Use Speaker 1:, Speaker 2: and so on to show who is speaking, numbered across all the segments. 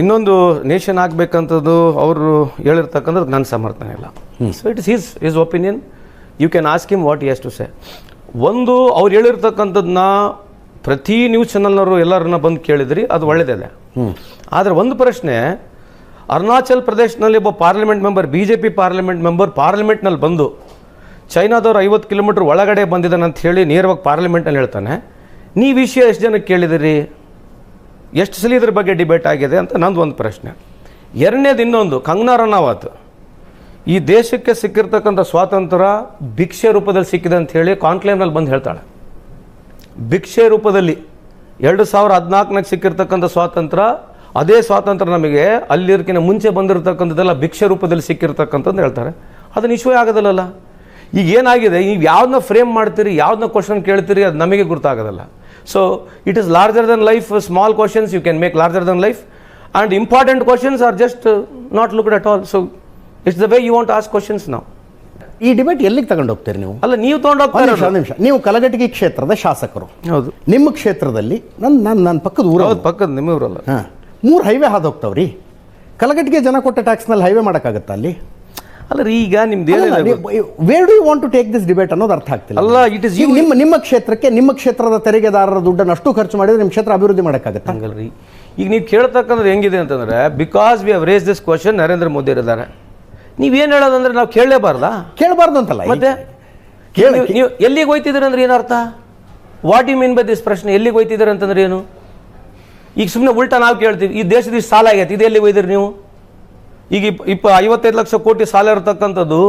Speaker 1: ಇನ್ನೊಂದು ನೇಷನ್ ಆಗಬೇಕಂಥದ್ದು ಅವರು ಹೇಳಿರ್ತಕ್ಕಂಥದ್ದು ನನ್ನ ಸಮರ್ಥನೆ ಇಲ್ಲ. So it is is his opinion you can ask him what has to say ಒಂದು ಅವ್ರು ಹೇಳಿರ್ತಕ್ಕಂಥದ್ದನ್ನ ಪ್ರತಿ ನ್ಯೂಸ್ ಚಾನಲ್ನವರು ಎಲ್ಲರನ್ನ ಬಂದು ಕೇಳಿದ್ರಿ ಅದು ಒಳ್ಳೇದಿದೆ ಆದರೆ ಒಂದು ಪ್ರಶ್ನೆ ಅರುಣಾಚಲ್ ಪ್ರದೇಶನಲ್ಲಿ ಒಬ್ಬ parliament member B J P parliament member ಪಾರ್ಲಿಮೆಂಟ್ನಲ್ಲಿ ಬಂದು ಚೈನಾದವ್ರು ಐವತ್ತು ಕಿಲೋಮೀಟ್ರ್ ಒಳಗಡೆ ಬಂದಿದ್ದಾನೆ ಅಂತ ಹೇಳಿ ನೇರವಾಗಿ ಪಾರ್ಲಿಮೆಂಟ್ನಲ್ಲಿ ಹೇಳ್ತಾನೆ. ನೀವು ವಿಷಯ ಎಷ್ಟು ಜನಕ್ಕೆ ಕೇಳಿದಿರಿ? ಎಷ್ಟು ಸಲ ಇದ್ರ ಬಗ್ಗೆ ಡಿಬೇಟ್ ಆಗಿದೆ ಅಂತ ನಂದು ಒಂದು ಪ್ರಶ್ನೆ. ಎರಡನೇದು ಇನ್ನೊಂದು, ಕಂಗ್ನಾ ರನಾವತ್ ಈ ದೇಶಕ್ಕೆ ಸಿಕ್ಕಿರ್ತಕ್ಕಂಥ ಸ್ವಾತಂತ್ರ್ಯ ಭಿಕ್ಷೆ ರೂಪದಲ್ಲಿ ಸಿಕ್ಕಿದೆ ಅಂತ ಹೇಳಿ ಕಾನ್ಕ್ಲೇವ್ನಲ್ಲಿ ಬಂದು ಹೇಳ್ತಾಳೆ. ಭಿಕ್ಷೆ ರೂಪದಲ್ಲಿ ಎರಡು ಸಾವಿರ ಹದಿನಾಲ್ಕನಾಗ ಸಿಕ್ಕಿರ್ತಕ್ಕಂಥ ಸ್ವಾತಂತ್ರ್ಯ, ಅದೇ ಸ್ವಾತಂತ್ರ್ಯ ನಮಗೆ ಅಲ್ಲಿರ್ಕಿನ ಮುಂಚೆ ಬಂದಿರತಕ್ಕಂಥದ್ದೆಲ್ಲ ಭಿಕ್ಷೆ ರೂಪದಲ್ಲಿ ಸಿಕ್ಕಿರ್ತಕ್ಕಂಥದ್ದು ಹೇಳ್ತಾರೆ. ಅದು ನಿಶ್ವೇ ಆಗೋದಿಲ್ಲಲ್ಲ. ಈಗ ಏನಾಗಿದೆ? ನೀವು ಯಾವ್ದನ್ನ ಫ್ರೇಮ್ ಮಾಡ್ತೀರಿ ಯಾವ್ದನ್ನ ಕ್ವಶನ್ ಕೇಳ್ತೀರಿ, ಅದು ನಮಗೆ ಗೊತ್ತಾಗೋದಿಲ್ಲ so it is larger than life small questions you can make larger than life and important questions are just not looked at all so it's the way you want as questions ನಾವು
Speaker 2: ಈ debate ಎಲ್ಲಿಗೆ ತಗೊಂಡು ಹೋಗ್ತೀರಿ ನೀವು?
Speaker 1: ಅಲ್ಲ ನೀವು ತೊಗೊಂಡು
Speaker 2: ಒಂದು ನಿಮಿಷ ನೀವು ಕಲಘಟಗಿ ಕ್ಷೇತ್ರದ ಶಾಸಕರು.
Speaker 1: ಹೌದು.
Speaker 2: ನಿಮ್ಮ ಕ್ಷೇತ್ರದಲ್ಲಿ ನನ್ನ ನನ್ನ ನನ್ನ ಪಕ್ಕದ ಊರ
Speaker 1: ಪಕ್ಕದ ಪಕ್ಕದ ನಿಮ್ಮೂರಲ್ಲ.
Speaker 2: ಹಾಂ. ಮೂರು ಹೈವೇ ಹಾದು ಹೋಗ್ತಾವ್ರಿ. ಕಲಘಟಗಿ ಜನ ಕೊಟ್ಟ ಟ್ಯಾಕ್ಸ್ನಲ್ಲಿ ಹೈವೇ ಮಾಡೋಕ್ಕಾಗತ್ತಾ ಅಲ್ಲಿ?
Speaker 1: ಅಲ್ಲ ರೀ ಈಗ ನಿಮ್ದು
Speaker 2: where do you want to take this debate ಅನ್ನೋದು ಅರ್ಥ ಆಗ್ತಿಲ್ಲ.
Speaker 1: ಅಲ್ಲ, ಇಟ್ ಇಸ್
Speaker 2: ಈಗ ನಿಮ್ಮ ನಿಮ್ಮ ಕ್ಷೇತ್ರಕ್ಕೆ ನಿಮ್ಮ ಕ್ಷೇತ್ರದ ತೆರಿಗೆದಾರರ ದುಡ್ಡನ್ನು ಅಷ್ಟು ಖರ್ಚು ಮಾಡಿದ್ರೆ ನಿಮ್ಮ ಕ್ಷೇತ್ರ ಅಭಿವೃದ್ಧಿ ಮಾಡೋಕ್ಕಾಗತ್ತಾ?
Speaker 1: ಹಂಗಲ್ರಿ ಈಗ ನೀವು ಕೇಳ್ತಕ್ಕಂಥದ್ದು ಹೆಂಗಿದೆ ಅಂತಂದ್ರೆ because we have raised this question Narendra Modi ಇದ್ದಾರೆ. ನೀವೇನು ಹೇಳೋದಂದ್ರೆ ನಾವು ಕೇಳಲೇಬಾರ್ದಾ?
Speaker 2: ಕೇಳಬಾರ್ದು ಅಂತಲ್ಲ
Speaker 1: ಮತ್ತೆ?
Speaker 2: ಕೇಳ
Speaker 1: ನೀವು- ಎಲ್ಲಿಗೆ ಹೋಯ್ತಿದ್ದೀರ ಅಂದ್ರೆ ಏನರ್ಥ what you mean by this ಪ್ರಶ್ನೆ? ಎಲ್ಲಿಗೆ ಹೋಯ್ತಿದ್ದೀರ ಅಂತಂದ್ರೆ ಏನು? ಈಗ ಸುಮ್ಮನೆ ಉಲ್ಟಾ ನಾವು ಕೇಳ್ತೀವಿ ಈ ದೇಶದ ಸಾಲ ಆಗೈತೆ ಇದು ಎಲ್ಲಿಗೆ ಹೋಯ್ದಿರಿ ನೀವು? ಈಗ ಇಪ್ಪ ಇಪ್ಪ ಐವತ್ತೈದು ಲಕ್ಷ ಕೋಟಿ ಸಾಲ ಇರತಕ್ಕಂಥದ್ದು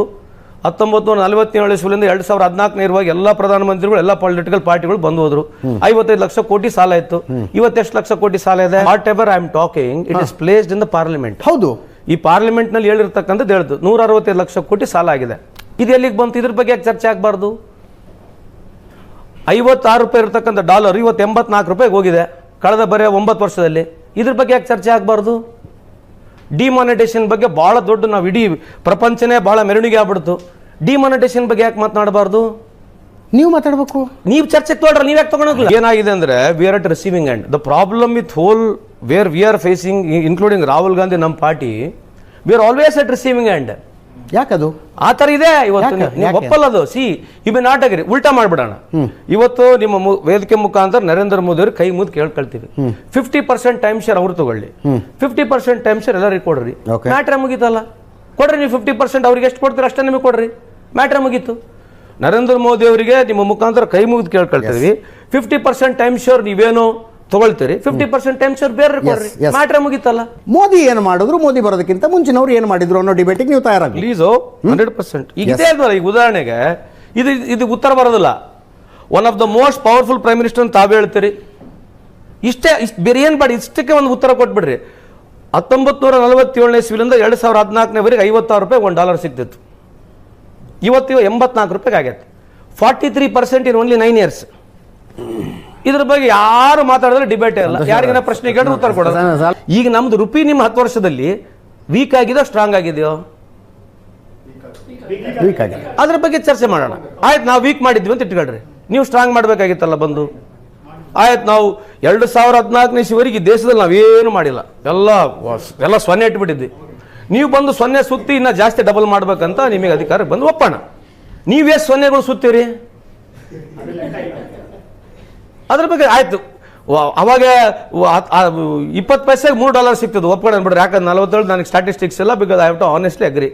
Speaker 1: ಹತ್ತೊಂಬತ್ತು ನೂರ ನಲವತ್ತೇಳು ಇಸ್ವಿಲಿಂದ ಎರಡು ಸಾವಿರದ ಹದಿನಾಲ್ಕನೇ ಇರುವಾಗ ಎಲ್ಲ ಪ್ರಧಾನಮಂತ್ರಿಗಳು ಎಲ್ಲ ಪೊಲಿಟಿಕಲ್ ಪಾರ್ಟಿಗಳು ಬಂದು ಹೋದ್ರು ಐವತ್ತೈದು ಲಕ್ಷ ಕೋಟಿ ಸಾಲ ಇತ್ತು. ಇವತ್ತೆಷ್ಟು ಲಕ್ಷ ಕೋಟಿ ಸಾಲ ಇದೆ? Whatever I am talking it is placed in the parliament
Speaker 2: ಹೌದು.
Speaker 1: ಈ ಪಾರ್ಲಿಮೆಂಟ್ನಲ್ಲಿ ಹೇಳಿರ್ತಕ್ಕಂಥದ್ದು ಹೇಳ್ದು. ನೂರ ಅರವತ್ತೈದು ಲಕ್ಷ ಕೋಟಿ ಸಾಲ ಆಗಿದೆ. ಇದು ಎಲ್ಲಿಗೆ ಬಂತು? ಇದ್ರ ಬಗ್ಗೆ ಯಾಕೆ ಚರ್ಚೆ ಆಗಬಾರ್ದು? ಐವತ್ತಾರು ರೂಪಾಯಿ ಇರತಕ್ಕಂಥ ಡಾಲರ್ ಇವತ್ತು ಎಂಬತ್ನಾಲ್ಕು ರೂಪಾಯಿಗೆ ಹೋಗಿದೆ. ಕಳೆದ ಬರೀ ಒಂಬತ್ತು ವರ್ಷದಲ್ಲಿ. ಇದ್ರ ಬಗ್ಗೆ ಯಾಕೆ ಚರ್ಚೆ ಆಗಬಾರ್ದು? ಡಿಮಾನಿಟೇಷನ್ ಬಗ್ಗೆ ಭಾಳ ದೊಡ್ಡ ನಾವು ಇಡೀ ಪ್ರಪಂಚನೇ ಭಾಳ ಮೆರವಣಿಗೆ ಆಗ್ಬಿಡ್ತು. ಡಿಮಾನಿಟೇಷನ್ ಬಗ್ಗೆ ಯಾಕೆ ಮಾತನಾಡಬಾರ್ದು?
Speaker 2: ನೀವು ಮಾತಾಡಬೇಕು.
Speaker 1: ನೀವು ಚರ್ಚೆಗೆ ತೊಗೊಳ್ರಿ ನೀವು ಯಾಕೆ ತಗೊಳಕ್ಕಿಲ್ಲ ಏನಾಗಿದೆ ಅಂದ್ರೆ we are at receiving and the problem with whole where we are facing including Rahul Gandhi ನಮ್ಮ party we are always at receiving end
Speaker 2: ಯಾಕದು?
Speaker 1: ಆ ಥರ ಇದೆ ಇವತ್ತು. ನೀವು- ಒಪ್ಪಲ್ಲದು ಸಿ ನಾಟ್ ನಾಟಕರಿ ಉಲ್ಟಾ ಮಾಡ್ಬಿಡೋಣ. ಇವತ್ತು ನಿಮ್ಮ ವೇದಿಕೆ ಮುಖಾಂತರ ನರೇಂದ್ರ ಮೋದಿ ಅವರು ಕೈ ಮುದ್ದು ಕೇಳ್ಕೊಳ್ತೀವಿ. ಫಿಫ್ಟಿ ಪರ್ಸೆಂಟ್ ಟೈಮ್ ಶೇರ್ ಅವ್ರು ತಗೊಳ್ಳಿ. ಫಿಫ್ಟಿ ಪರ್ಸೆಂಟ್ ಟೈಮ್ ಶೇರ್ ಎಲ್ಲರಿಗೆ ಕೊಡ್ರಿ. ಮ್ಯಾಟ್ರೆ ಮುಗೀತಲ್ಲ. ಕೊಡ್ರಿ ನೀವು ಫಿಫ್ಟಿ ಪರ್ಸೆಂಟ್ ಅವ್ರಿಗೆ ಎಷ್ಟು ಕೊಡ್ತೀರಿ ಅಷ್ಟೇ ನಿಮಗೆ ಕೊಡ್ರಿ. ಮ್ಯಾಟ್ರ ಮುಗೀತು. ನರೇಂದ್ರ ಮೋದಿ ಅವರಿಗೆ ನಿಮ್ಮ ಮುಖಾಂತರ ಕೈ ಮುಗಿದು ಕೇಳ್ಕೊಳ್ತೀವಿ ಫಿಫ್ಟಿ ಪರ್ಸೆಂಟ್ ಟೈಮ್ ಶೇರ್ ನೀವೇನು ತಗೊಳ್ತೀರಿ. ಫಿಫ್ಟಿ ಪರ್ಸೆಂಟ್ ಟೈಮ್ ಶೇರ್ ಬೇರೆ ಕೊಡ್ರಿ.
Speaker 2: yes.
Speaker 1: ಮ್ಯಾಟ್ರೆ ಮುಗೀತಲ್ಲ.
Speaker 2: ಮೋದಿ ಏನು ಮಾಡಿದ್ರು? ಮೋದಿ ಬರೋದಕ್ಕಿಂತ ಮುಂಚಿನವ್ರು ಏನು ಮಾಡಿದ್ರು ಅನ್ನೋ ಡಿಬೇಟಿಗೆ ನೀವು ತಯಾರಾಗಿ
Speaker 1: ಪ್ಲೀಸು ಹಂಡ್ರೆಡ್ ಪರ್ಸೆಂಟ್ ಈಗ ಇದೇ ಅಲ್ವಲ್ಲ ಈಗ ಉದಾಹರಣೆಗೆ ಇದು ಇದು ಉತ್ತರ ಬರೋದಿಲ್ಲ. One of the most powerful prime minister ಅಂತ ತಾವೇ ಹೇಳ್ತೀರಿ. ಇಷ್ಟೇ ಇಷ್ಟು ಬೇರೆ ಏನು ಮಾಡಿ ಇಷ್ಟಕ್ಕೆ ಒಂದು ಉತ್ತರ ಕೊಟ್ಬಿಡ್ರಿ. ಹತ್ತೊಂಬತ್ತು ನೂರ ನಲವತ್ತೇಳನೇ ಇಸ್ವಿಲಿಂದ ಎರಡು ಸಾವಿರದ ಹದಿನಾಲ್ಕನೇವರೆಗೆ ಐವತ್ತಾರು ರೂಪಾಯಿ ಒಂದು ಡಾಲರ್ ಸಿಗ್ತಿತ್ತು. ಇವತ್ತು ಎಂಬತ್ನಾಲ್ಕು ರೂಪಾಯಿಗೆ ಆಗೈತೆ. Forty three percent in only nine years ಇದ್ರ ಬಗ್ಗೆ ಯಾರು ಮಾತಾಡಿದ್ರೆ ಡಿಬೇಟ್ ಇಲ್ಲ. ಯಾರಿಗಿನ ಪ್ರಶ್ನೆ ಕೇಳಿದ್ರೆ ಉತ್ತರ ಕೊಡೋದು. ಈಗ ನಮ್ದು ರುಪಿ ನಿಮ್ಮ ಹತ್ತು ವರ್ಷದಲ್ಲಿ ವೀಕ್ ಆಗಿದೆಯೋ ಸ್ಟ್ರಾಂಗ್ ಆಗಿದೆಯೋ? ಅದ್ರ ಬಗ್ಗೆ ಚರ್ಚೆ ಮಾಡೋಣ. ಆಯ್ತು ನಾವು ವೀಕ್ ಮಾಡಿದ್ವಿ ಅಂತ ಇಟ್ಕೊಳ್ರಿ. ನೀವು ಸ್ಟ್ರಾಂಗ್ ಮಾಡಬೇಕಾಗಿತ್ತಲ್ಲ ಬಂದು? ಆಯ್ತು ನಾವು ಎರಡು ಸಾವಿರ ಹದಿನಾಲ್ಕನೇ ಇಸ್ವಿವರೆಗೆ ಈ ದೇಶದಲ್ಲಿ ನಾವೇನು ಮಾಡಿಲ್ಲ. ಎಲ್ಲ ಎಲ್ಲ ಸೊನ್ನೆ ಇಟ್ಬಿಟ್ಟಿದ್ವಿ. ನೀವು ಬಂದು ಸೊನ್ನೆ ಸುತ್ತಿ ಇನ್ನ ಜಾಸ್ತಿ ಡಬಲ್ ಮಾಡ್ಬೇಕಂತ ನಿಮಗೆ ಅಧಿಕಾರ ಬಂದು ಒಪ್ಪೋಣ. ನೀವೇ ಸೊನ್ನೆಗಳು ಸುತ್ತೀರಿ? ಅದ್ರ ಬಗ್ಗೆ ಆಯ್ತು. ಅವಾಗ ಇಪ್ಪತ್ತು ಪೈಸೆಗೆ ಮೂರು ಡಾಲರ್ ಸಿಗ್ತದೆ ಒಪ್ಕೊಂಡು ಬಿಡ್ರಿ ಯಾಕಂದ್ರೆ ನಲವತ್ತೇಳು ನನಗೆ ಸ್ಟಾಟಿಸ್ಟಿಕ್ಸ್ ಎಲ್ಲ because I have to honestly agree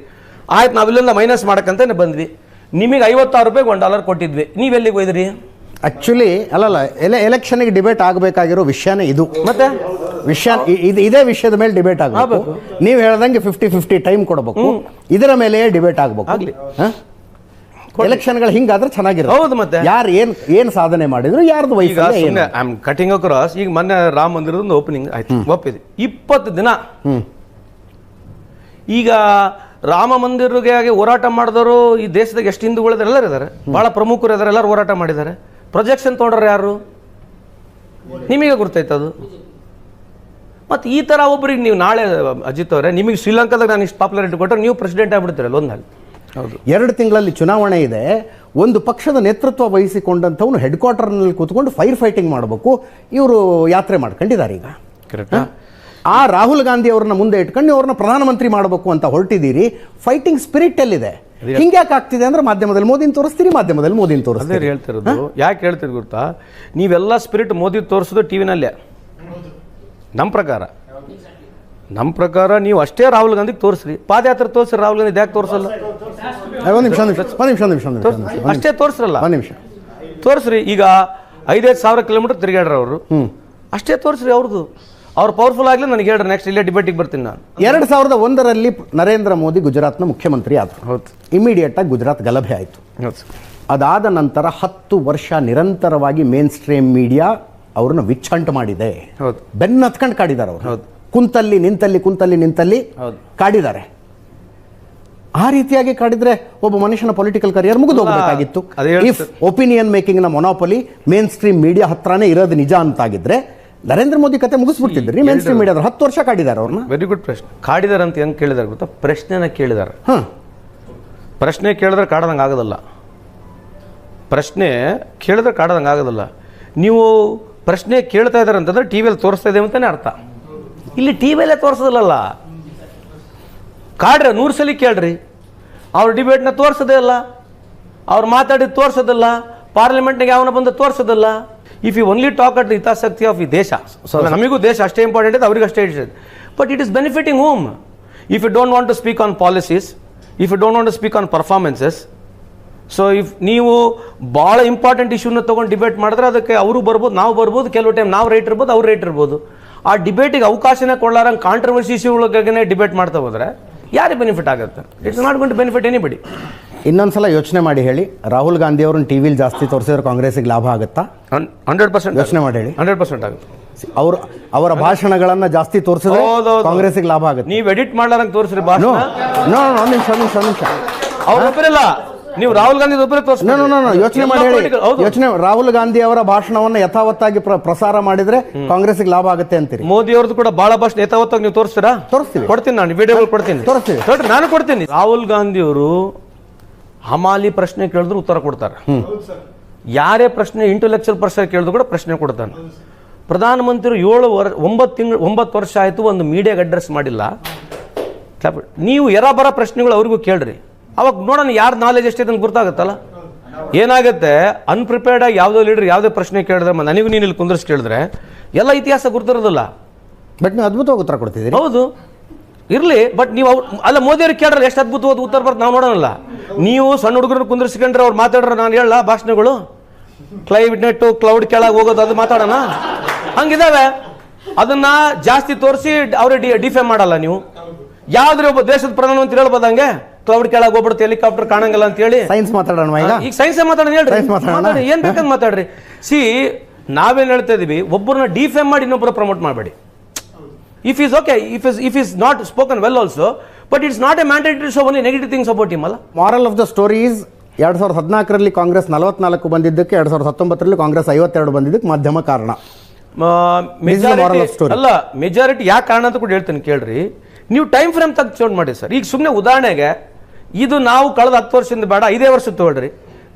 Speaker 1: ಆಯ್ತು ನಾವಿಲ್ಲಿಂದ ಮೈನಸ್ ಮಾಡಕ್ಕಂತಾನೆ ಬಂದ್ವಿ. ನಿಮಗೆ ಐವತ್ತಾರು ರೂಪಾಯಿಗೆ ಒಂದು ಡಾಲರ್ ಕೊಟ್ಟಿದ್ವಿ. ನೀವು ಎಲ್ಲಿಗೆ ಹೋಯ್ದ್ರಿ?
Speaker 2: ಆ್ಯಕ್ಚುಲಿ ಅಲ್ಲಲ್ಲ ಎಲೆ ಎಲೆಕ್ಷನ್ಗೆ ಡಿಬೇಟ್ ಆಗಬೇಕಾಗಿರೋ ವಿಷಯನೇ ಇದು.
Speaker 1: ಮತ್ತೆ?
Speaker 2: ವಿಷಯ ಇದು ಇದೇ ವಿಷಯದ ಮೇಲೆ ಡಿಬೇಟ್ ಆಗಬೇಕು. ನೀವು ಹೇಳ್ದಂಗೆ ಫಿಫ್ಟಿ ಫಿಫ್ಟಿ ಟೈಮ್ ಕೊಡಬೇಕು. ಇದರ ಮೇಲೆ ಡಿಬೇಟ್ ಆಗಬೇಕು.
Speaker 1: ಆಗ್ಲಿ.
Speaker 2: ಎಲೆಕ್ಷನ್ಗಳು ಹಿಂಗಾದ್ರೆ ಚೆನ್ನಾಗಿರುತ್ತೆ.
Speaker 1: ಹೌದು ಮತ್ತೆ.
Speaker 2: ಯಾರು ಏನ್ ಏನ್ ಸಾಧನೆ ಮಾಡಿದ್ರು ಯಾರ್ದು
Speaker 1: ಈಗ
Speaker 2: ವೈಫಲ್ಯ
Speaker 1: ಐ ಆಮ್ ಕಟಿಂಗ್ ಅಕ್ರಾಸ್ ಈಗ ಮೊನ್ನೆ ರಾಮ ಮಂದಿರದ ಓಪನಿಂಗ್ ಆಯ್ತು. ಒಪ್ಪಿದೆ. ಇಪ್ಪತ್ತು ದಿನ. ಈಗ ರಾಮ ಮಂದಿರಿಗೆ ಹೋರಾಟ ಮಾಡಿದವರು ಈ ದೇಶದಾಗ ಎಷ್ಟು ಹಿಂದೂಗಳಿದ್ದಾರೆ ಎಲ್ಲರೂ ಇದ್ದಾರೆ. ಬಹಳ ಪ್ರಮುಖರು ಇದ್ದಾರೆ. ಎಲ್ಲರೂ ಹೋರಾಟ ಮಾಡಿದ್ದಾರೆ. ಪ್ರೊಜೆಕ್ಷನ್ ತೊಗೊಂಡ್ರೆ ಯಾರು? ನಿಮಗೆ ಅದು. ಮತ್ತು ಈ ಥರ ಒಬ್ಬರಿಗೆ ನೀವು ನಾಳೆ ಅಜಿತ್ ಅವರೇ ನಿಮಗೆ ಶ್ರೀಲಂಕಾದಾಗ ನಾನು ಇಷ್ಟು ಪಾಪ್ಯುಲಾರಿಟಿ ಕೊಟ್ಟರೆ ನೀವು ಪ್ರೆಸಿಡೆಂಟ್ ಆಗ್ಬಿಡ್ತೀರಲ್ಲ ಒಂದಲ್ಲಿ ಹೌದು
Speaker 2: ಎರಡು ತಿಂಗಳಲ್ಲಿ ಚುನಾವಣೆ ಇದೆ. ಒಂದು ಪಕ್ಷದ ನೇತೃತ್ವ ವಹಿಸಿಕೊಂಡಂಥವನು ಹೆಡ್ ಕ್ವಾರ್ಟರ್ನಲ್ಲಿ ಕೂತ್ಕೊಂಡು ಫೈರ್ ಫೈಟಿಂಗ್ ಮಾಡಬೇಕು. ಇವರು ಯಾತ್ರೆ ಮಾಡ್ಕೊಂಡಿದ್ದಾರೆ ಈಗ.
Speaker 1: ಕರೆಕ್ಟಾ
Speaker 2: ಆ ರಾಹುಲ್ ಗಾಂಧಿ ಅವ್ರನ್ನ ಮುಂದೆ ಇಟ್ಕೊಂಡು ಅವ್ರನ್ನ ಪ್ರಧಾನಮಂತ್ರಿ ಮಾಡಬೇಕು ಅಂತ ಹೊರಟಿದ್ದೀರಿ. ಫೈಟಿಂಗ್ ಸ್ಪಿರಿಟ್ ಎಲ್ಲಿದೆ ಹಿಂಗ್ಯಾಕೆ ಆಗ್ತಿದೆ ಅಂದ್ರೆ ಮಾಧ್ಯಮದಲ್ಲಿ ಮೋದಿನ ತೋರಿಸ್ತೀರಿ ಮಾಧ್ಯಮದಲ್ಲಿ ಮೋದಿನ
Speaker 1: ತೋರಿಸ್ತೀರಾ.
Speaker 2: ತೋರಿಸ್ತೀರಿ
Speaker 1: ಹೇಳ್ತಿರೋದು. ಯಾಕೆ ಹೇಳ್ತೀರಿ ಗೊತ್ತಾ? ನೀವೆಲ್ಲ ಸ್ಪಿರಿಟ್ ಮೋದಿ ತೋರಿಸೋದು ಟಿ ವಿನಲ್ಲೇ. ನಮ್ಮ ಪ್ರಕಾರ. ನಮ್ಮ ಪ್ರಕಾರ ನೀವು ಅಷ್ಟೇ ರಾಹುಲ್ ಗಾಂಧಿಗೆ ತೋರಿಸ್ರಿ. ಪಾದಯಾತ್ರೆ ತೋರಿಸ್ರಿ ರಾಹುಲ್ ಗಾಂಧಿ ಯಾಕೆ ತೋರಿಸಲ್ಲ?
Speaker 2: ಒಂದು ನಿಮಿಷ ಒಂದು ನಿಮಿಷ ಒಂದು ನಿಮಿಷ ಒಂದು ನಿಮಿಷ ಒಂದು ನಿಮಿಷ, ಒಂದು ನಿಮಿಷ
Speaker 1: ಅಷ್ಟೇ ತೋರಿಸ್ರಲ್ಲ.
Speaker 2: ಒಂದು ನಿಮಿಷ.
Speaker 1: ತೋರಿಸ್ರಿ ಈಗ ಐದೈದು ಸಾವಿರ ಕಿಲೋಮೀಟರ್ ತಿರುಗಾಡ್ರ ಅವರು. ಅಷ್ಟೇ ತೋರಿಸ್ರಿ ಅವ್ರದ್ದು ಅವ್ರು ಪವರ್ಫುಲ್ ಆಗಲಿ ನನಗೆ ಹೇಳ್ರಿ ನೆಕ್ಸ್ಟ್ ಇಲ್ಲೇ ಡಿಬೇಟಿಗೆ ಬರ್ತೀನಿ ನಾನು.
Speaker 2: ಎರಡು ಸಾವಿರದ ಒಂದರಲ್ಲಿ ನರೇಂದ್ರ ಮೋದಿ ಗುಜರಾತ್ನ ಮುಖ್ಯಮಂತ್ರಿ ಆದರು.
Speaker 1: ಹೌದು.
Speaker 2: ಇಮಿಡಿಯೇಟ್ ಆಗಿ ಗುಜರಾತ್ ಗಲಭೆ ಆಯಿತು. ಅದಾದ ನಂತರ ಹತ್ತು ವರ್ಷ ನಿರಂತರವಾಗಿ ಮೇನ್ ಸ್ಟ್ರೀಮ್ ಮೀಡಿಯಾ ಅವ್ರನ್ನ ವಿಚ್ಛಂಟ್ ಮಾಡಿದೆ. ಬೆನ್ನ ಹತ್ಕೊಂಡು ಕಾಡಿದ್ದಾರೆ ಅವರು. ಕುಂತಲ್ಲಿ ನಿಂತಲ್ಲಿ ಕುಂತಲ್ಲಿ ನಿಂತಲ್ಲಿ ಕಾಡಿದ್ದಾರೆ ಆ ರೀತಿಯಾಗಿ ಕಾಡಿದ್ರೆ ಒಬ್ಬ ಮನುಷ್ಯನ ಪೊಲಿಟಿಕಲ್ ಕರಿಯರ್ ಮುಗಿದು ಹೋಗಬೇಕಾಗಿತ್ತು ಇಫ್ ಒಪಿನಿಯನ್ ಮೇಕಿಂಗ್ನ ಮೊನೋಪಲಿ ಮೇನ್ ಸ್ಟ್ರೀಮ್ ಮೀಡಿಯಾ ಹತ್ರನೇ ಇರೋದು ನಿಜ ಅಂತಾಗಿದ್ರೆ ನರೇಂದ್ರ ಮೋದಿ ಕತೆ ಮುಗಿಸ್ಬಿಡ್ತಿದ್ರಿ ಮೇನ್ ಸ್ಟ್ರೀಮ್ ಮೀಡಿಯಾದ್ರು ಹತ್ತು ವರ್ಷ ಕಾಡಿದಾರ ಅವ್ರನ್ನ.
Speaker 1: ವೆರಿ ಗುಡ್ ಪ್ರಶ್ನೆ. ಕಾಡಿದಾರೆ ಅಂತ ಹೆಂಗೆ ಕೇಳಿದಾರೆ ಗೊತ್ತಾ? ಪ್ರಶ್ನೆನ ಕೇಳಿದಾರೆ.
Speaker 2: ಹಾಂ.
Speaker 1: ಪ್ರಶ್ನೆ ಕೇಳಿದ್ರೆ ಕಾಡದಂಗೆ ಆಗೋದಲ್ಲ. ಪ್ರಶ್ನೆ ಕೇಳಿದ್ರೆ ಕಾಡದಂಗೆ ಆಗೋದಲ್ಲ. ನೀವು ಪ್ರಶ್ನೆ ಕೇಳ್ತಾ ಇದ್ದಾರೆ ಅಂತಂದ್ರೆ ಟಿ ವಿಯಲ್ಲಿ ತೋರಿಸ್ತಾ ಇದೆ ಅಂತಲೇ ಅರ್ಥ. ಇಲ್ಲಿ ಟಿ ವಿಯಲ್ಲೇ ತೋರಿಸೋದಿಲ್ಲಲ್ಲ. ಕಾಡ್ರೆ ನೂರು ಸಲ ಕೇಳ್ರಿ. ಅವ್ರ ಡಿಬೇಟ್ನ ತೋರಿಸೋದೇ ಇಲ್ಲ. ಅವ್ರು ಮಾತಾಡಿದ್ದು ತೋರಿಸೋದಿಲ್ಲ ಪಾರ್ಲಿಮೆಂಟ್ನಾಗ ಯಾವನ ಬಂದು ತೋರಿಸೋದಿಲ್ಲ if you only talk at ಹಿತಾಸಕ್ತಿ ಆಫ್ ಈ ದೇಶ ನಮಗೂ ದೇಶ ಅಷ್ಟೇ ಇಂಪಾರ್ಟೆಂಟ್ ಇದೆ ಅವ್ರಿಗೆ ಅಷ್ಟೇ ಇದೆ but it is benefiting home if you don't want to speak on policies if you don't want to speak on performances so if ನೀವು ಭಾಳ ಇಂಪಾರ್ಟೆಂಟ್ ಇಶ್ಯೂನ ತೊಗೊಂಡು ಡಿಬೇಟ್ ಮಾಡಿದ್ರೆ ಅದಕ್ಕೆ ಅವರು ಬರ್ಬೋದು ನಾವು ಬರ್ಬೋದು ಕೆಲವು ಟೈಮ್ ನಾವು ರೈಟ್ ಇರ್ಬೋದು ಅವ್ರು ರೈಟ್ ಇರ್ಬೋದು. ಆ ಡಿಬೇಟಿಗೆ ಅವಕಾಶನೇ ಕೊಡ್ಲಾರಂಗೆ ಕಾಂಟ್ರವರ್ಸಿ ಇಶ್ಯೂಗಳಿಗಾಗೇ ಡಿಬೇಟ್ ಮಾಡ್ತಾ ಹೋದ್ರೆ ಯಾರಿಗೆ ಬೆನಿಫಿಟ್ ಆಗುತ್ತೆ? It's not gonna benefit anybody
Speaker 2: ಇನ್ನೊಂದ್ಸಲ ಯೋಚನೆ ಮಾಡಿ ಹೇಳಿ. ರಾಹುಲ್ ಗಾಂಧಿ ಅವ್ರನ್ನ ಟಿವಿಲಿ ಜಾಸ್ತಿ ತೋರಿಸಿದ್ರೆ ಕಾಂಗ್ರೆಸ್ಗೆ ಲಾಭ ಆಗುತ್ತಾ?
Speaker 1: ಹಂಡ್ರೆಡ್ ಪರ್ಸೆಂಟ್
Speaker 2: ಯೋಚನೆ ಮಾಡಿ ಹೇಳಿ.
Speaker 1: ಹಂಡ್ರೆಡ್ ಪರ್ಸೆಂಟ್ ಆಗುತ್ತೆ.
Speaker 2: ಅವ್ರ ಅವರ ಭಾಷಣಗಳನ್ನ ಜಾಸ್ತಿ ತೋರಿಸಿದ್ರೆ ಕಾಂಗ್ರೆಸ್ಗೆ ಲಾಭ ಆಗುತ್ತೆ.
Speaker 1: ನೀವು ಎಡಿಟ್ ಮಾಡ್ಲಾರಂಗೆ ತೋರಿಸ್ರಿ ಭಾಷಣ.
Speaker 2: ನಿಮಿಷ ನಿಮಿಷ ನಿಮಿಷ.
Speaker 1: ಅವ್ರ ಒಬ್ಬರಿಲ್ಲ ನೀವು ರಾಹುಲ್ ಗಾಂಧಿ ಒಬ್ಬರೇ ತೋರಿಸಿ
Speaker 2: ನೋ ನೋ ನೋ ಯೋಚನೆ ಮಾಡಿ ಹೇಳಿ. ಯೋಚನೆ ರಾಹುಲ್ ಗಾಂಧಿ ಅವರ ಭಾಷಣವನ್ನು ಯಥಾವತ್ತಾಗಿ ಪ್ರ- ಪ್ರಸಾರ ಮಾಡಿದ್ರೆ ಕಾಂಗ್ರೆಸ್ ಲಾಭ ಆಗುತ್ತೆ ಅಂತೀರಿ.
Speaker 1: ಮೋದಿ ಅವ್ರದ್ದು ಕೂಡ ಬಹಳ ಭಾಷಣ. ಯಥಾವತ್ತಾಗಿ ನೀವು ತೋರಿಸ್ತೀರಾ?
Speaker 2: ತೋರಿಸ್ತೀವಿ.
Speaker 1: ಕೊಡ್ತೀನಿ ನಾನು ವಿಡಿಯೋಗಳು ಕೊಡ್ತೀನಿ.
Speaker 2: ತೋರಿಸ್ತೀವಿ.
Speaker 1: ನೋಡ್ರಿ ನಾನು ಕೊಡ್ತೀನಿ. ರಾಹುಲ್ ಗಾಂಧಿ ಅವರು ಹಮಾಲಿ ಪ್ರಶ್ನೆ ಕೇಳಿದ್ರು ಉತ್ತರ ಕೊಡ್ತಾರೆ. ಯಾರೇ ಪ್ರಶ್ನೆ ಇಂಟೆಲೆಕ್ಚುಯಲ್ ಪರ್ಸನ್ ಕೇಳಿದ್ರು ಕೂಡ ಪ್ರಶ್ನೆ ಕೊಡ್ತಾನೆ. ಪ್ರಧಾನಮಂತ್ರಿ ಏಳು ವರ್ ಒಂಬತ್ತು ತಿಂಗಳು ಒಂಬತ್ತು ವರ್ಷ ಆಯಿತು ಒಂದು ಮೀಡಿಯಾಗೆ ಅಡ್ರೆಸ್ ಮಾಡಿಲ್ಲ. ನೀವು ಎರಬರ ಪ್ರಶ್ನೆಗಳು ಅವ್ರಿಗೂ ಕೇಳ್ರಿ. ಅವಾಗ ನೋಡೋಣ ಯಾರ ನಾಲೆಜ್ ಎಷ್ಟಿದೆ ಅಂತ ಗೊತ್ತಾಗುತ್ತಲ್ಲ? ಏನಾಗುತ್ತೆ? ಅನ್ಪ್ರಿಪೇರ್ಡ್ ಆಗಿ ಯಾವುದೋ ಲೀಡರ್ ಯಾವುದೇ ಪ್ರಶ್ನೆ ಕೇಳಿದ್ರೆ ನನಗೂ ನೀನು ಇಲ್ಲಿ ಕುಂದರ್ಸಿ ಕೇಳಿದ್ರೆ ಎಲ್ಲ ಇತಿಹಾಸ ಗುರ್ತಿರೋದಿಲ್ಲ.
Speaker 2: ಬಟ್ ನೀವು ಅದ್ಭುತವಾಗಿ ಉತ್ತರ ಕೊಡ್ತಿದ್ದೀರಿ.
Speaker 1: ಹೌದು. ಇರಲಿ ಬಟ್ ನೀವು ಅವ್ರು ಅಲ್ಲ ಮೋದಿ ಅವ್ರಿಗೆ ಕೇಳ್ರೆ ಎಷ್ಟು ಅದ್ಭುತವಾದ ಉತ್ತರ ಬರ್ತದೆ ನಾವು ನೋಡೋಣಲ್ಲ. ನೀವು ಸಣ್ಣ ಹುಡುಗರನ್ನ ಕುಂದಿರ್ಸ್ಕೊಂಡ್ರೆ ಅವ್ರು ಮಾತಾಡ್ರೆ ನಾನು ಹೇಳಲ್ಲ ಭಾಷಣಗಳು? ಕ್ಲೈಮೇಟ್ ಕ್ಲೌಡ್ ಕೆಳಗೆ ಹೋಗೋದು ಅದು ಮಾತಾಡೋಣ? ಹಂಗಿದಾವೆ. ಅದನ್ನ ಜಾಸ್ತಿ ತೋರಿಸಿ ಅವ್ರಿಗೆ ಡಿಫೆ ಮಾಡಲ್ಲ ನೀವು. ಯಾವ್ದ್ರೆ ಒಬ್ಬ ದೇಶದ ಪ್ರಧಾನಮಂತ್ರಿ ಹೇಳ್ಬೋದು ಹಂಗೆ? ಕ್ಲೌಡ್ ಕೆಳಗೆ ಹೋಗ್ಬಿಡುತ್ತೆ ಹೆಲಿಕಾಪ್ಟರ್ ಕಾಣಂಗಿಲ್ಲ ಅಂತ ಹೇಳಿ
Speaker 2: ಸೈನ್ಸ್ ಮಾತಾಡೋಣ ಈಗ
Speaker 1: ಈಗ ಸೈನ್ಸ್ ಮಾತಾಡೋಣ ಹೇಳ್ರಿ.
Speaker 2: Science ಮಾತಾಡೋಣ?
Speaker 1: ಮಾತಾಡಿ, ಏನ್ ಬೇಕಂತ ಮಾತಾಡ್ರಿ. ಸಿ ನಾವೇನ್ ಹೇಳ್ತಾ ಇದೀವಿ ಒಬ್ಬರನ್ನ ಡಿಫೇಮ್ ಮಾಡಿ ಇನ್ನೊಬ್ಬರ ಪ್ರಮೋಟ್ ಮಾಡಬೇಡಿ. If is okay if is if is not spoken well also but it's not a mandatory show only negative things about him ಅಲ್ಲ?
Speaker 2: ಮಾರಲ್ ಆಫ್ ದ ಸ್ಟೋರೀಸ್ ಎರಡ್ ಸಾವಿರದ ಹದಿನಾಲ್ಕರಲ್ಲಿ ಕಾಂಗ್ರೆಸ್ ನಲವತ್ನಾಲ್ಕು ಬಂದಿದ್ದಕ್ಕೆ ಎರಡ್ ಸಾವಿರದ ಹತ್ತೊಂಬತ್ತರಲ್ಲಿ ಕಾಂಗ್ರೆಸ್ ಐವತ್ತೆರಡು ಬಂದಿದ್ದಕ್ಕೆ ಮಾಧ್ಯಮ ಕಾರಣ. This is the moral of
Speaker 1: majority
Speaker 2: story.
Speaker 1: ಅಲ್ಲ ಮೆಜಾರಿಟಿ ಯಾಕೆ ಕಾರಣ ಅಂತ ಕೂಡ ಹೇಳ್ತೀನಿ ಕೇಳ್ರಿ. ನೀವು ಟೈಮ್ ಫ್ರೇಮ್ ತಗ್ ಚೌಂಡ್ ಮಾಡಿ ಸರ್. ಈಗ ಸುಮ್ಮನೆ ಉದಾಹರಣೆಗೆ ಇದು ನಾವು ಕಳೆದ ಹತ್ತು ವರ್ಷದಿಂದ ಬೇಡ ಇದೇ ವರ್ಷ ತಗೊಳ್ರಿ.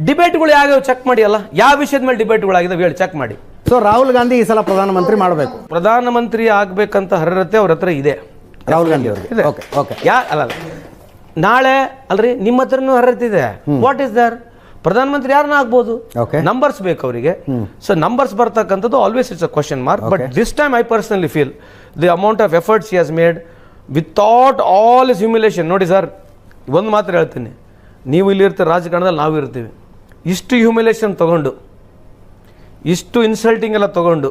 Speaker 1: ಡಿಬೇಟ್ಗಳು ಯಾವ್ಯಾವ ಚೆಕ್ ಮಾಡಿ ಅಲ್ಲ? ಯಾವ ವಿಷಯದ ಮೇಲೆ ಡಿಬೇಟ್ಗಳು ಆಗಿದಾವೆ ಹೇಳಿ ಚೆಕ್ ಮಾಡಿ.
Speaker 2: ಸೊ ರಾಹುಲ್ ಗಾಂಧಿ ಈ ಸಲ ಪ್ರಧಾನಮಂತ್ರಿ ಮಾಡಬೇಕು.
Speaker 1: ಪ್ರಧಾನಮಂತ್ರಿ ಆಗ್ಬೇಕಂತ ಹರರತೆ ಅವ್ರ ಹತ್ರ ಇದೆ.
Speaker 2: ರಾಹುಲ್ ಗಾಂಧಿ ಅವ್ರಿಗೆ. ಓಕೆ ಓಕೆ
Speaker 1: ಯಾ ಅಲ್ಲ ಅಲ್ಲ. ನಾಳೆ ಅಲ್ರಿ ನಿಮ್ಮ ಹತ್ರನೂ ಅರ್ಹತೆ ಇದೆ. ವಾಟ್ ಇಸ್ ದರ್ ಪ್ರಧಾನಮಂತ್ರಿ ಯಾರನ್ನ ಆಗ್ಬೋದು?
Speaker 2: Okay.
Speaker 1: ನಂಬರ್ಸ್ ಬೇಕು ಅವರಿಗೆ. ಸೊ ನಂಬರ್ಸ್ ಬರ್ತಕ್ಕಂಥದ್ದು always it's a question mark but this time I personally feel the amount of efforts he has made without all is humiliation ನೋಡಿ ಸರ್ ಒಂದು ಮಾತ್ರ ಹೇಳ್ತೀನಿ. ನೀವು ಇಲ್ಲಿ ಇರ್ತೀರ ರಾಜಕಾರಣದಲ್ಲಿ ನಾವು ಇರ್ತೀವಿ. ಇಷ್ಟು ಹ್ಯೂಮಿಲೇಷನ್ ತಗೊಂಡು ಇಷ್ಟು ಇನ್ಸಲ್ಟಿಂಗ್ ಎಲ್ಲ ತಗೊಂಡು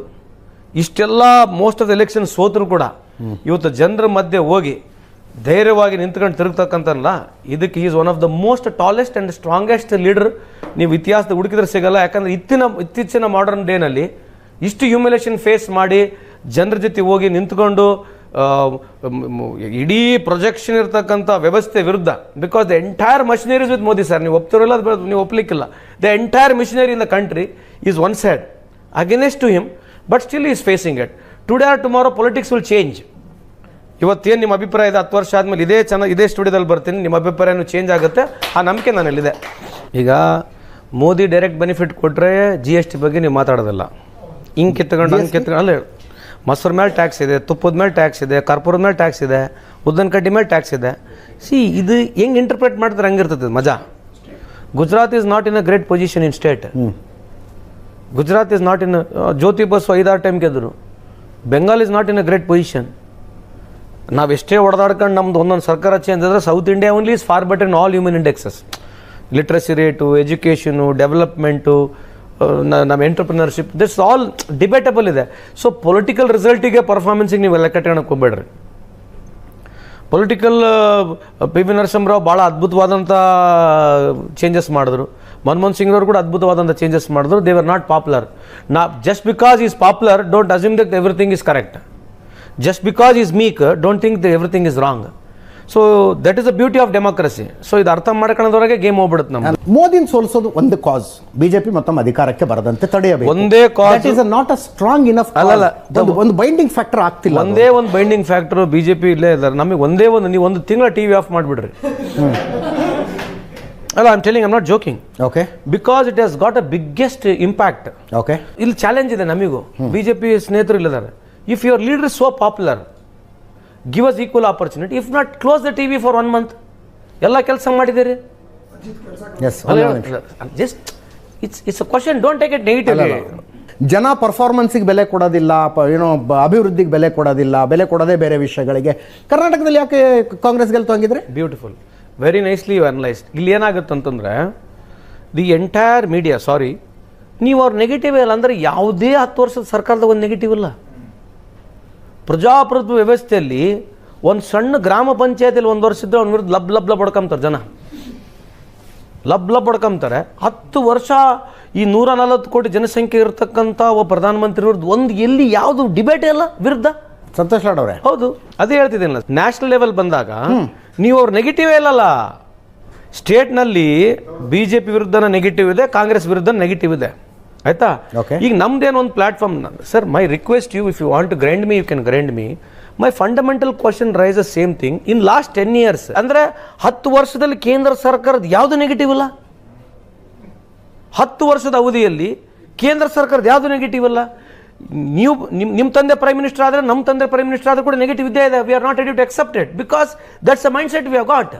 Speaker 1: ಇಷ್ಟೆಲ್ಲ ಮೋಸ್ಟ್ ಆಫ್ ದ ಎಲೆಕ್ಷನ್ ಸೋತರು ಕೂಡ ಇವತ್ತು ಜನರ ಮಧ್ಯೆ ಹೋಗಿ ಧೈರ್ಯವಾಗಿ ನಿಂತ್ಕೊಂಡು ತಿರುಗ್ತಕ್ಕಂಥಲ್ಲ ಇದಕ್ಕೆ is one of the most tallest and strongest leader ನೀವು ಇತಿಹಾಸದ ಹುಡುಕಿದ್ರೆ ಸಿಗಲ್ಲ. ಯಾಕಂದ್ರೆ ಇತ್ತಿನ ಇತ್ತೀಚಿನ ಮಾಡರ್ನ್ ಡೇನಲ್ಲಿ ಇಷ್ಟು ಹ್ಯೂಮಿಲೇಷನ್ ಫೇಸ್ ಮಾಡಿ ಜನರ ಜೊತೆ ಹೋಗಿ ನಿಂತ್ಕೊಂಡು ಇಡೀ ಪ್ರೊಜೆಕ್ಷನ್ ಇರ್ತಕ್ಕಂಥ ವ್ಯವಸ್ಥೆ ವಿರುದ್ಧ because the entire machineries with Modi sir ನೀವು ಒಪ್ತಿರಲ್ಲ ನೀವು ಒಪ್ಲಿಕ್ಕಿಲ್ಲ. The entire machinery in the country is one side against to him but still is facing it today or tomorrow politics will change ಇವತ್ತೇನು ನಿಮ್ಮ ಅಭಿಪ್ರಾಯ ಇದೆ? ಹತ್ತು ವರ್ಷ ಆದಮೇಲೆ ಇದೇ ಚೆನ್ನಾಗಿ ಇದೇ ಸ್ಟುಡಿಯೋದಲ್ಲಿ ಬರ್ತೀನಿ, ನಿಮ್ಮ ಅಭಿಪ್ರಾಯನೂ ಚೇಂಜ್ ಆಗುತ್ತೆ, ಆ ನಂಬಿಕೆ ನನ್ನಲ್ಲಿದೆ. ಈಗ ಮೋದಿ ಡೈರೆಕ್ಟ್ ಬೆನಿಫಿಟ್ ಕೊಟ್ಟರೆ ಜಿ ಎಸ್ ಟಿ ಬಗ್ಗೆ ನೀವು ಮಾತಾಡೋದಿಲ್ಲ. ಹಿಂಗೆ ಕಿತ್ಕೊಂಡು ಹಂಗೆ ಕಿತ್ಕೊಂಡು ಅಲ್ಲ ಮೊಸರು ಮೇಲೆ ಟ್ಯಾಕ್ಸ್ ಇದೆ ತುಪ್ಪದ ಮೇಲೆ ಟ್ಯಾಕ್ಸ್ ಇದೆ ಕರ್ಪೂರದ ಮೇಲೆ ಟ್ಯಾಕ್ಸ್ ಇದೆ ಉದ್ದನ ಕಡ್ಡಿ ಮೇಲೆ ಟ್ಯಾಕ್ಸ್ ಇದೆ. ಸಿ ಇದು ಹೆಂಗೆ ಇಂಟರ್ಪ್ರೇಟ್ ಮಾಡ್ತಾರೆ ಹಂಗಿರ್ತದೆ ಮಜಾ. Gujarat is not in a great position in state Gujarat is not in Jyoti Basu ಐದಾರು time ಗೆದ್ರು. Bengal is not in a great position ನಾವು ಎಷ್ಟೇ ಹೊಡೆದಾಡ್ಕೊಂಡು ನಮ್ದು ಒಂದೊಂದು ಸರ್ಕಾರ ಚೇಂಜ್ ಆದರೆ south India only is far better in all human indexes literacy rate education development ನಮ್ಮ entrepreneurship this all debatable ಇದೆ. ಸೊ ಪೊಲಿಟಿಕಲ್ ರಿಸಲ್ಟಿಗೆ ಪರ್ಫಾರ್ಮೆನ್ಸಿಗೆ ನೀವು ಲೆಕ್ಕ ಇಟ್ಕೊಳಕ್ಕೆ ಹೋಗ್ಬೇಡ್ರಿ ಪೊಲಿಟಿಕಲ್ ಪಿ ವಿ ನರಸಿಂಹರಾವ್ ಭಾಳ ಅದ್ಭುತವಾದಂಥ ಚೇಂಜಸ್ ಮಾಡಿದ್ರು. ಮನಮೋಹನ್ ಸಿಂಗ್ ಅವರು ಕೂಡ ಅದ್ಭುತವಾದಂಥ ಚೇಂಜಸ್ ಮಾಡಿದ್ರು. ದೇ ಆರ್ ನಾಟ್ ಪಾಪ್ಯುಲರ್ ನಾ just because is popular don't assume that everything is correct just because is meek don't think the everything is wrong so that is the beauty of democracy so ಇದು ಅರ್ಥ ಮಾಡ್ಕೊಳ್ಳೋದ್ರಾಗೆ game ಹೋಗ್ಬಿಡುತ್ತೆ ನಮ್ಮ
Speaker 2: ಮೋದಿನ ಸೋಲಿಸೋದು ಒಂದು ಕಾಸ್ BJP ಮತ್ತೊಮ್ಮೆ ಅಧಿಕಾರಕ್ಕೆ ಬರದಂತೆ ತಡೆಯಬೇಕು.
Speaker 1: ಒಂದೇ cause
Speaker 2: is not a strong enough
Speaker 1: ಅಲ್ಲ
Speaker 2: ಒಂದು ಒಂದು ಬೈಂಡಿಂಗ್ ಫ್ಯಾಕ್ಟರ್ ಆಗ್ತಿಲ್ಲ.
Speaker 1: ಒಂದೇ ಒಂದು ಬೈಂಡಿಂಗ್ ಫ್ಯಾಕ್ಟರ್ ಬಿಜೆಪಿ ಇಲ್ಲೇ ಇದ್ದಾರೆ. ನಮಗೆ ಒಂದೇ ಒಂದು ನೀವು ಒಂದು ತಿಂಗಳ ಟಿ ವಿ ಆಫ್ ಮಾಡಿಬಿಡ್ರಿ. ಅಲ್ಲ I'm telling I'm not joking
Speaker 2: okay
Speaker 1: because it has got a biggest impact
Speaker 2: okay
Speaker 1: ಇಲ್ಲಿ ಚಾಲೆಂಜ್ ಇದೆ ನಮಗೂ. ಬಿಜೆಪಿ ಸ್ನೇಹಿತರು ಇಲ್ಲಿದ್ದಾರೆ if your leader so popular give us equal opportunity if not close the T V for one month ಎಲ್ಲ ಕೆಲಸ ಮಾಡಿದ್ದೀರಿ? Just it's it's a question don't take it negative
Speaker 2: ಜನ ಪರ್ಫಾರ್ಮೆನ್ಸಿಗೆ ಬೆಲೆ ಕೊಡೋದಿಲ್ಲ ಪ- ಏನೋ ಅಭಿವೃದ್ಧಿಗೆ ಬೆಲೆ ಕೊಡೋದಿಲ್ಲ ಬೆಲೆ ಕೊಡೋದೇ ಬೇರೆ ವಿಷಯಗಳಿಗೆ. ಕರ್ನಾಟಕದಲ್ಲಿ ಯಾಕೆ ಕಾಂಗ್ರೆಸ್ ಗೆಲ್ತು ಹಂಗಿದ್ರೆ?
Speaker 1: Beautiful very nicely you analysed ಇಲ್ಲಿ ಏನಾಗುತ್ತೆ ಅಂತಂದರೆ ದಿ ಎಂಟೈರ್ ಮೀಡಿಯಾ ಸಾರಿ ನೀವು ಅವ್ರ ನೆಗೆಟಿವ್ ಇಲ್ಲ ಅಂದರೆ ಯಾವುದೇ ಹತ್ತು ವರ್ಷದ ಸರ್ಕಾರದ ಒಂದು ನೆಗೆಟಿವ್ ಇಲ್ಲ. ಪ್ರಜಾಪ್ರಭುತ್ವ ವ್ಯವಸ್ಥೆಯಲ್ಲಿ ಒಂದು ಸಣ್ಣ ಗ್ರಾಮ ಪಂಚಾಯತಿಯಲ್ಲಿ ಒಂದು ವರ್ಷ ಇದ್ದರೆ ಅವ್ನ ವಿರುದ್ಧ ಲಬ್ ಲಬ್ ಲಬ್ ಹೊಡ್ಕೊಂತಾರೆ ಜನ. ಲಬ್ ಲಬ್ ಹೊಡ್ಕೊಂತಾರೆ ಹತ್ತು ವರ್ಷ ಈ ನೂರ ನಲವತ್ತು ಕೋಟಿ ಜನಸಂಖ್ಯೆ ಇರತಕ್ಕಂಥ ಒಬ್ಬ ಪ್ರಧಾನಮಂತ್ರಿ ವಿರುದ್ಧ ಒಂದು ಎಲ್ಲಿ ಯಾವುದು ಡಿಬೇಟ್ ಇಲ್ಲ ವಿರುದ್ಧ.
Speaker 2: ಸಂತೋಷ್ ಲಾಡ್ ಅವರೇ.
Speaker 1: ಹೌದು ಅದೇ ಹೇಳ್ತಿದ್ದೀನಿ ನ್ಯಾಷನಲ್ ಲೆವೆಲ್ ಬಂದಾಗ ನೀವು ಅವ್ರು ನೆಗೆಟಿವ್ ಇಲ್ಲಲ್ಲ. ಸ್ಟೇಟ್ನಲ್ಲಿ ಬಿ ಜೆ ಪಿ ವಿರುದ್ಧನ ನೆಗೆಟಿವ್ ಇದೆ ಕಾಂಗ್ರೆಸ್ ವಿರುದ್ಧ ನೆಗೆಟಿವ್ ಇದೆ. ಆಯ್ತಾ. ಈಗ ನಮ್ದೇನು ಒಂದು platform sir my request you if you want to grind me you can grind me my fundamental question rise a same thing in last ten years ಅಂದ್ರೆ ಹತ್ತು ವರ್ಷದಲ್ಲಿ ಕೇಂದ್ರ ಸರ್ಕಾರದ ಯಾವುದು ನೆಗೆಟಿವ್ ಅಲ್ಲ ಹತ್ತು ವರ್ಷದ ಅವಧಿಯಲ್ಲಿ ಕೇಂದ್ರ ಸರ್ಕಾರದ ಯಾವುದು ನೆಗೆಟಿವ್ ಅಲ್ಲ ನೀವು ನಿಮ್ಮ ನಿಮ್ಮ ತಂದೆ ಪ್ರೈಮ್ ಮಿನಿಸ್ಟರ್ ಆದರೆ ನಮ್ಮ ತಂದೆ ಪ್ರೈಮ್ ಮಿನಿಸ್ಟರ್ ಆದರೂ ಕೂಡ ನೆಗೆಟಿವ್ ಇದ್ದೇ ಇದೆ. We are not ready to accept it because that's a mindset we have got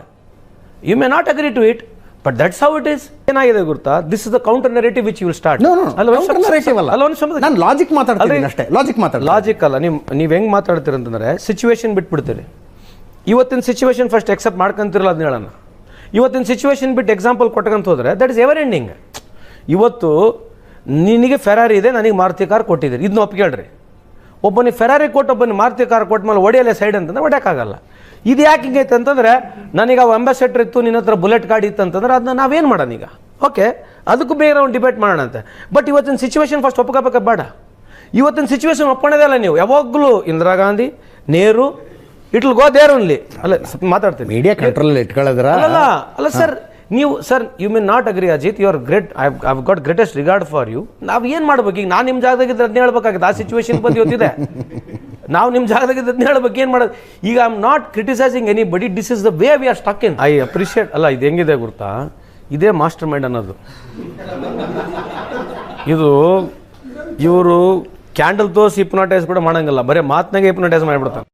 Speaker 1: you may not agree to it but that's how it is ಏನಾಗಿದೆ ಗೊತ್ತಾ this is the counter narrative which will start
Speaker 2: No, no, no. Counter-narrative ಅಲ್ಲ. ನಾನು logic ಮಾತಾಡ್ತಿದ್ದೀನಿ ಅಷ್ಟೇ. Logic ಮಾತಾಡ
Speaker 1: logic ಅಲ್ಲ. ನೀವು ನೀವು ಹೆಂಗ್ ಮಾತಾಡ್ತೀರ ಅಂತಂದ್ರೆ ಸಿಚುವೇಶನ್ ಬಿಟ್ಬಿಡ್ತೀರಿ. ಇವತ್ತಿನ ಸಿಚುವೇಶನ್ ಫಸ್ಟ್ ಎಕ್ಸೆಪ್ಟ್ ಮಾಡ್ಕೊಂತಿರಲ್ಲ ಅದನ್ನ ಹೇಳೋಣ ಇವತ್ತಿನ ಸಿಚುವೇಶನ್ ಬಿಟ್ಟು ಎಕ್ಸಾಂಪಲ್ ಕೊಟ್ಕೊಂತ ಹೋದ್ರೆ ದಟ್ ಇಸ್ ಎವರ್ ಎಂಡಿಂಗ್ ಇವತ್ತು ನಿನಗೆ ಫೆರಾರಿ ಇದೆ ನನಗೆ ಮಾರುತಿ ಕಾರ್ ಕೊಟ್ಟಿದ್ದೀರಿ. ಇದನ್ನ ಒಪ್ಕೊಳ್ರಿ ಒಬ್ಬನಿಗೆ ಫೆರಾರಿ ಕೊಟ್ಟು ಒಬ್ಬನಿಗೆ ಮಾರುತಿ ಕಾರ್ ಕೊಟ್ಟ ಮೇಲೆ ಹೊಡೆಯಲ್ಲ ಸೈಡ್ ಅಂತಂದ್ರೆ ಹೊಡ್ಯಕ್ಕಾಗಲ್ಲ ಇದು ಯಾಕೆ ಹಿಂಗೈತೆ ಅಂತಂದ್ರೆ ನನಗೆ ಅವು ಅಂಬಾಸೆಡರ್ ಇತ್ತು ನಿನ್ನ ಹತ್ರ ಬುಲೆಟ್ ಕಾರ್ಡ್ ಇತ್ತು ಅಂತಂದ್ರೆ ಅದನ್ನ ನಾವೇನು ಮಾಡೋಣ ಈಗ? ಓಕೆ ಅದಕ್ಕೂ ಬೇರೆ ಒಂದು ಡಿಬೇಟ್ ಮಾಡೋಣಂತೆ. ಬಟ್ ಇವತ್ತಿನ ಸಿಚುವೇಶನ್ ಫಸ್ಟ್ ಒಪ್ಕೋಬೇಕ ಬೇಡ. ಇವತ್ತಿನ ಸಿಚುವೇಶನ್ ಒಪ್ಪಣದೇ ಅಲ್ಲ ನೀವು. ಯಾವಾಗಲೂ Indira Gandhi Nehru it'll go there only ಅಲ್ಲ ಸ್ವಲ್ಪ ಮಾತಾಡ್ತೀನಿ.
Speaker 2: ಮೀಡಿಯಾ ಕಂಟ್ರೋಲ್ ಇಟ್ಕೊಳ್ಳೋದ್ರ
Speaker 1: ಅಲ್ಲ ಅಲ್ಲ ಸರ್ ನೀವು sir you mean not agree Ajit you are great I have got greatest regard for you ನಾವು ಏನು ಮಾಡ್ಬೇಕು? ಈಗ ನಾನು ನಿಮ್ಮ ಜಾಗದಾಗಿದ್ದರೆ ಅದನ್ನ ಹೇಳ್ಬೇಕಾಗಿದೆ ಆ ಸಿಚುವೇಶನ್ ಬಂದು ಇವತ್ತಿದೆ. ನಾವು ನಿಮ್ಮ ಅದನ್ನ ಹೇಳ್ಬೇಕು, ಏನು ಮಾಡೋದು? ಈಗ I am not criticising anybody this is the way we are stuck in I appreciate ಅಲ್ಲ, ಇದು ಹೆಂಗಿದೆ ಗೊತ್ತಾ ಇದೇ ಮಾಸ್ಟರ್ ಮೈಂಡ್ ಅನ್ನೋದು. ಇದು ಇವರು ಕ್ಯಾಂಡಲ್ ತೋರಿಸಿ ಹಿಪ್ನಾಟೈಸ್ ಕೂಡ ಮಾಡಂಗಿಲ್ಲ, ಬರೀ ಮಾತನಾಗೆ ಹಿಪ್ನಾಟೈಸ್ ಮಾಡಿಬಿಡ್ತಾರೆ.